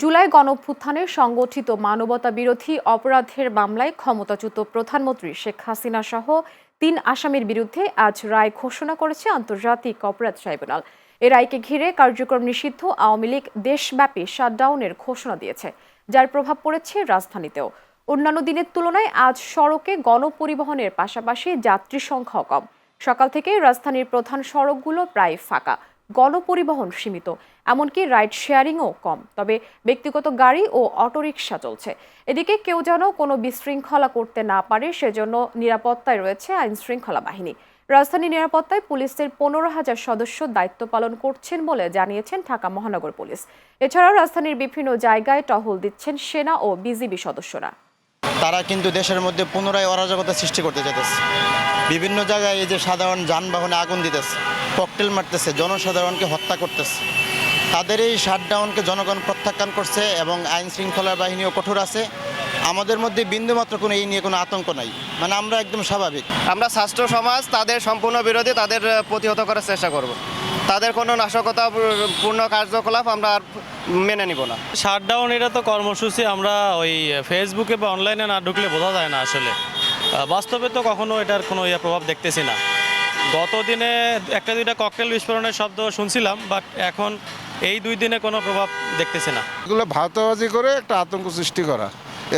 জুলাই গণঅভ্যুত্থানে সংগঠিত মানবতা বিরোধী অপরাধের মামলায় ক্ষমতাচ্যুত প্রধানমন্ত্রী শেখ হাসিনা সহ তিন আসামির বিরুদ্ধে আজ রায় ঘোষণা করেছে আন্তর্জাতিক অপরাধ ট্রাইব্যুনাল। এ রায়কে ঘিরে কার্যক্রম নিষিদ্ধ আওয়ামী লীগ দেশব্যাপী শাটডাউনের ঘোষণা দিয়েছে, যার প্রভাব পড়েছে রাজধানীতেও। অন্যান্য দিনের তুলনায় আজ সড়কে গণপরিবহনের পাশাপাশি যাত্রী সংখ্যাও কম। সকাল থেকে রাজধানীর প্রধান সড়কগুলো প্রায় ফাঁকা। গণপরিবহন সীমিত, এমনকি রাইড শেয়ারিংও কম। তবে ব্যক্তিগত গাড়ি ও অটোরিকশা চলছে। এদিকে কেউ যেন কোনো বিশৃঙ্খলা করতে না পারে, সেজন্য নিরাপত্তায় রয়েছে আইন শৃঙ্খলা বাহিনী। রাজধানী নিরাপত্তায় পুলিশের পনেরো হাজার সদস্য দায়িত্ব পালন করছেন বলে জানিয়েছেন ঢাকা মহানগর পুলিশ। এছাড়াও রাজধানীর বিভিন্ন জায়গায় টহল দিচ্ছেন সেনা ও বিজিবি সদস্যরা। তারা কিন্তু দেশের মধ্যে পুনরায় অরাজকতা সৃষ্টি করতে চাইতেছে। বিভিন্ন জায়গায় এই যে সাধারণ যানবাহনে আগুন দিতেছে, ককটেল মারতেছে, জনসাধারণকে হত্যা করতেছে। তাদের এই শাটডাউনকে জনগণ প্রত্যাখ্যান করছে এবং আইন শৃঙ্খলা বাহিনীও কঠোর আছে। আমাদের মধ্যে বিন্দুমাত্র কোনো এই নিয়ে কোনো আতঙ্ক নাই। মানে আমরা একদম স্বাভাবিক। আমরা ছাত্র সমাজ, তাদের সম্পূর্ণ বিরোধী, তাদের প্রতিহত করার চেষ্টা করব। তাদের কোনো নাশকতা পূর্ণ কার্যকলাপ আমরা আর মেনে নিব না। শাটডাউন এটা তো কর্মসূচি আমরা ওই ফেসবুকে বা অনলাইনে না ঢুকলে বোঝা যায় না আসলে। বাস্তবে তো কখনো এটার কোনো ইয়ে প্রভাব দেখতেছি না। গত দিনে একটা দুইটা ককটেল বিস্ফোরণের শব্দ শুনছিলাম বাট এখন এই দুই দিনে কোনো প্রভাব দেখতেছি না। এগুলো ভাওতাবাজি করে একটা আতঙ্ক সৃষ্টি করা।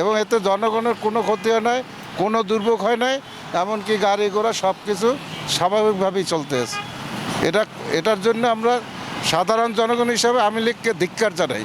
এবং এতে জনগণের কোনো ক্ষতি হয় নাই কোনো দুর্ভোগ হয় নাই এমনকি গাড়ি ঘোড়া সব কিছু স্বাভাবিকভাবেই চলতেছে এটা এটার জন্য আমরা সাধারণ জনগণ হিসাবে আমি লীগকে ধিক্কার জানাই।